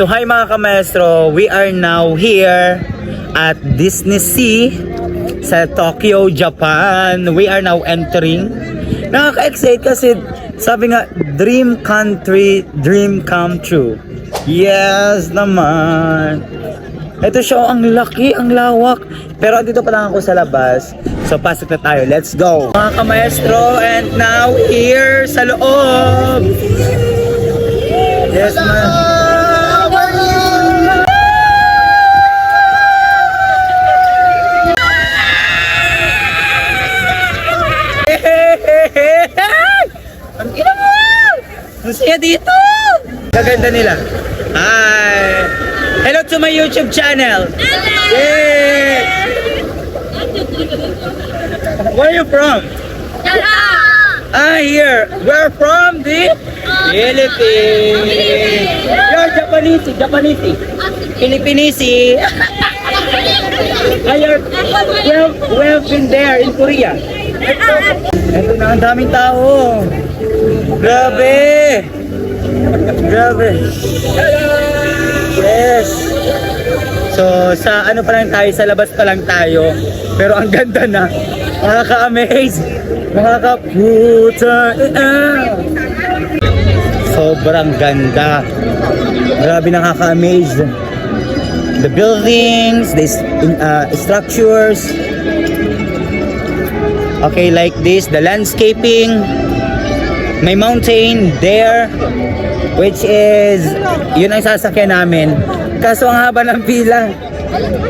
So hi mga kamaestro, we are now here at Disney Sea sa Tokyo, Japan. We are now entering. Nakaka-excite kasi sabi nga, dream country, dream come true. Yes naman. Ito siya, oh, ang laki, ang lawak. Pero dito pa lang ako sa labas. So pasok na tayo, let's go. Mga kamaestro, and now here sa loob. Yes, ma'am. Saya dito! Kaganda nila. Hi! Hello to my YouTube channel! Yay! Where are you from? Ah, here. We're from the Philippines. You're Japanese, Japanese. Filipinisi. Ah, you're, well, well been there in Korea. Ito na, ang daming tao. Grabe. Grabe. Yes. So, sa ano pa lang tayo, sa labas pa lang tayo. Pero ang ganda na. Nakaka-amaze. Nakaka-puta. Sobrang ganda. Grabe nakaka-amaze. The buildings, the uh, structures. Okay, like this, the landscaping. May mountain there, which is, yun ang sasakyan namin. Kaso ang haba ng pila.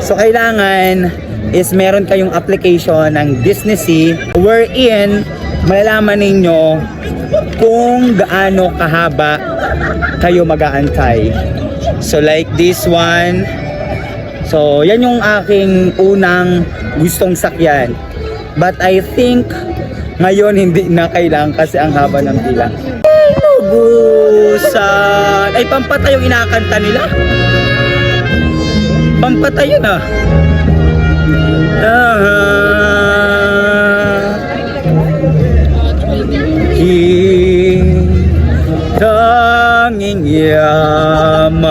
So, kailangan is meron kayong application ng Disney Sea wherein malalaman ninyo kung gaano kahaba kayo mag-aantay. So, like this one. So, yan yung aking unang gustong sakyan. But I think ngayon hindi na kailangan kasi ang haba ng pila. Lubusan! Ay, pampatay yung inakanta nila. Pampatay yun ah. Ah. Tanging yaman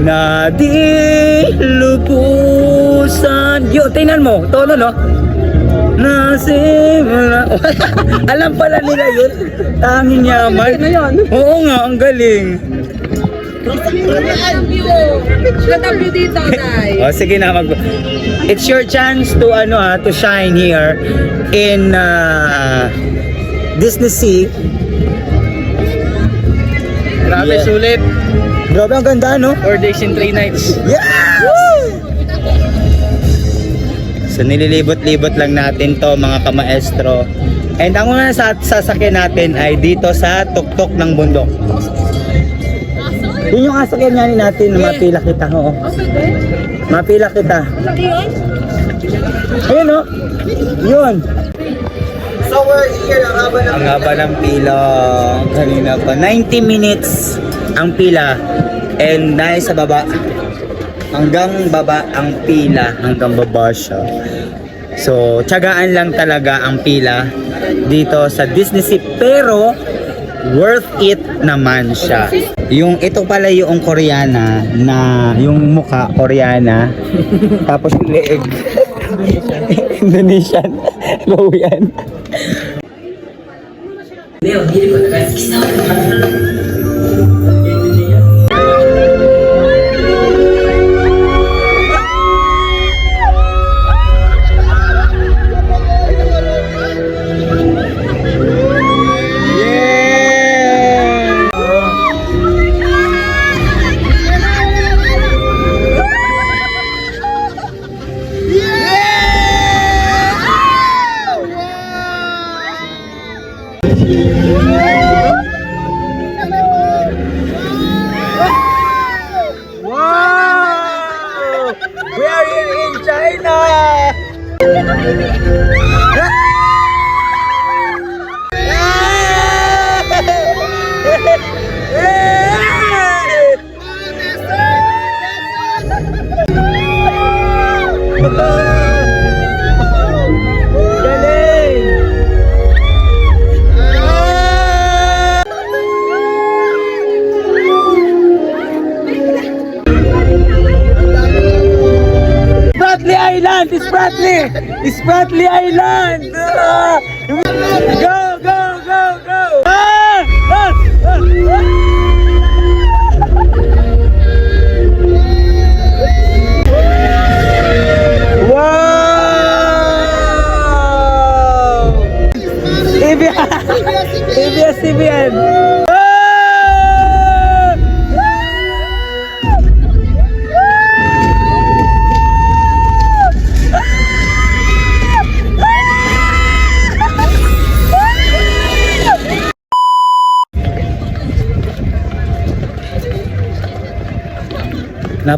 na di lubusan. Yo, tingnan mo, tono no? Nasimula. Alam pala nila yun. Tanging yaman. Ano yun? Oo nga, ang galing. W dito, Nay. O sige na mag It's your chance to ano ha, to shine here in uh, Disney Sea. Grabe, Yeah. sulit. Grabe ang ganda no? Four days and three nights. Yes! So nililibot-libot lang natin to mga kamaestro. And ang una sa sasakyan natin ay dito sa tuktok ng bundok. Yun yung sasakyan nga natin na mapila kita. Oo. Mapila kita. Ayun no? Yun. So we're here, ang haba ng, ang haba ng pila. Kanina pa. 90 minutes ang pila. And dahil sa baba, hanggang baba ang pila, hanggang baba siya. So, tiyagaan lang talaga ang pila dito sa Disney Sea. Pero, worth it naman siya. Yung ito pala yung koreana na yung mukha koreana tapos yung leeg Indonesian Korean pala! Galing! Spratly Island! Spratly! Spratly Island! Ah!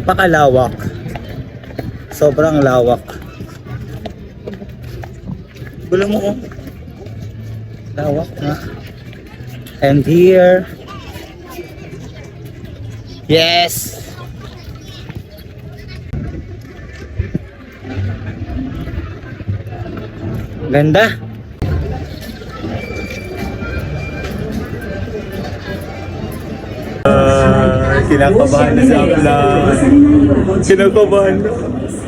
Napakalawak. Sobrang lawak. Gulo mo oh. Lawak na. And here. Yes. Ganda. Kinakabahan na sa Kinakabahan na.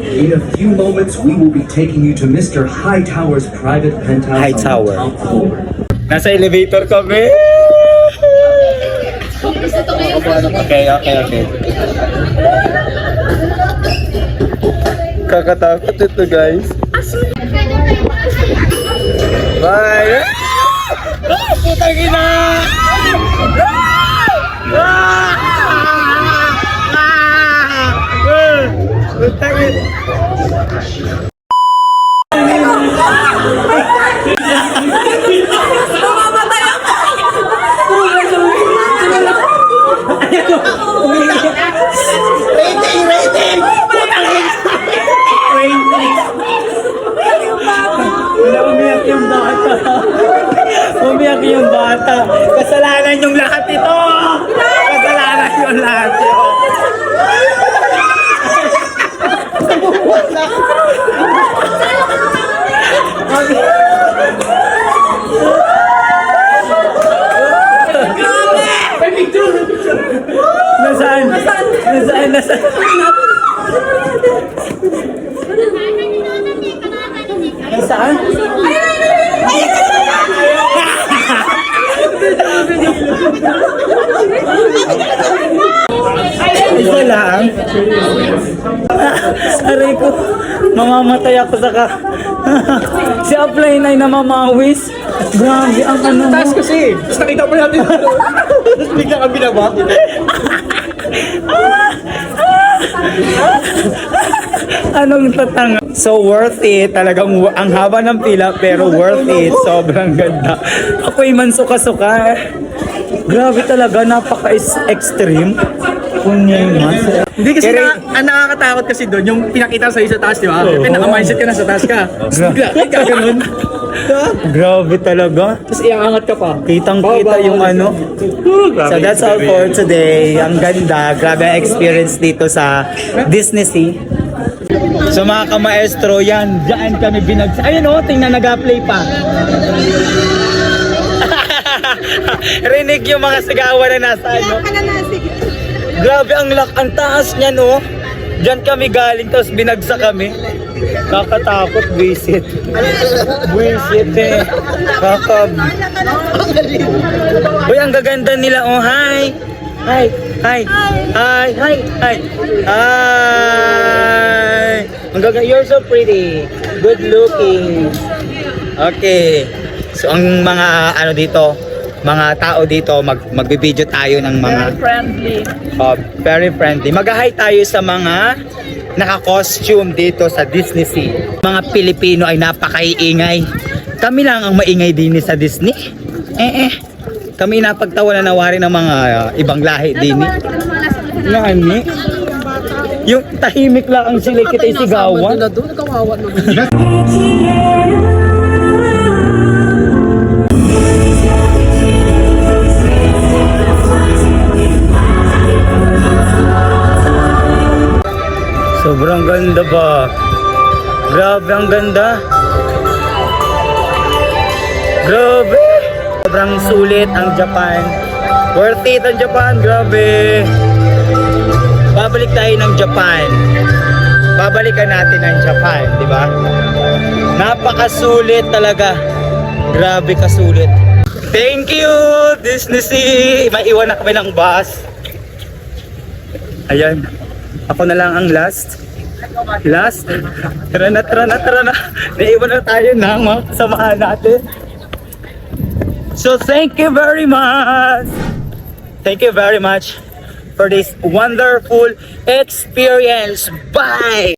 In a few moments, we will be taking you to Mr. Hightower's private penthouse High on Tower. the top floor. Nasa elevator kami. Okay, okay, okay. Kakatakot ito guys. Bye! Ah! Putang ina! Ah! Ah! Putang ina! Rating! Rating! Wala, umiyak yung bata. Umiyak yung bata. Kasalanan yung lahat ito! Kasalanan yung lahat ito. Nasaan? Nasaan? Nasaan? Nasaan? Isa lang. Aray ko. Mamamatay ako sa ka. si Apply na namamawis. Grabe ang ano mo. Taas kasi. Tapos nakita mo natin. Tapos bigla kang binaba. Anong tatanga? So worth it. Talagang ang haba ng pila pero worth it. Sobrang ganda. Ako'y man suka-suka. Grabe talaga. Napaka-extreme. Hindi kasi na, ang nakakatakot kasi doon, yung pinakita sa'yo sa taas, di ba? Oo. Eh, naka-mindset ka na sa taas ka. Bigla, ka ganun. Grabe talaga. Tapos iangat ka pa. Kitang-kita yung ano. So that's all for today. Ang ganda. Grabe ang experience dito sa Disney Sea. So mga kamaestro, yan. Diyan kami binagsa. Ayun o, tingnan nag-play pa. Rinig yung mga sigawan na nasa ano. Grabe ang lak, ang taas niya no. Diyan kami galing tapos binagsa kami. Kakatakot, visit. Visit eh. Kakab. Uy, ang gaganda nila. Oh, hi. Hi. Hi. Hi. Hi. Hi. Hi. Ang gaganda. You're so pretty. Good looking. Okay. So, ang mga ano dito, mga tao dito, mag, magbibideo tayo ng mga Friendly. uh, very friendly. Mag-hi tayo sa mga naka-costume dito sa Disney Sea. Mga Pilipino ay napakaiingay. Kami lang ang maingay din sa Disney. Eh eh. Kami napagtawa na nawari ng mga uh, ibang lahi din. Nani? Yung tahimik lang ang sila kita isigawan. doon, kawawa naman. Sobrang ganda ba? Grabe ang ganda. Grabe. Sobrang sulit ang Japan. Worth it ang Japan. Grabe. Babalik tayo ng Japan. babalikan natin ang Japan, di ba? Napakasulit talaga. Grabe kasulit. Thank you, Disney Sea. May iwan na kami ng bus. Ayan. Ako na lang ang last. Last. Tara na, tara na, tara na. Naiwan na tayo ng mga kasamahan natin. So thank you very much. Thank you very much for this wonderful experience. Bye!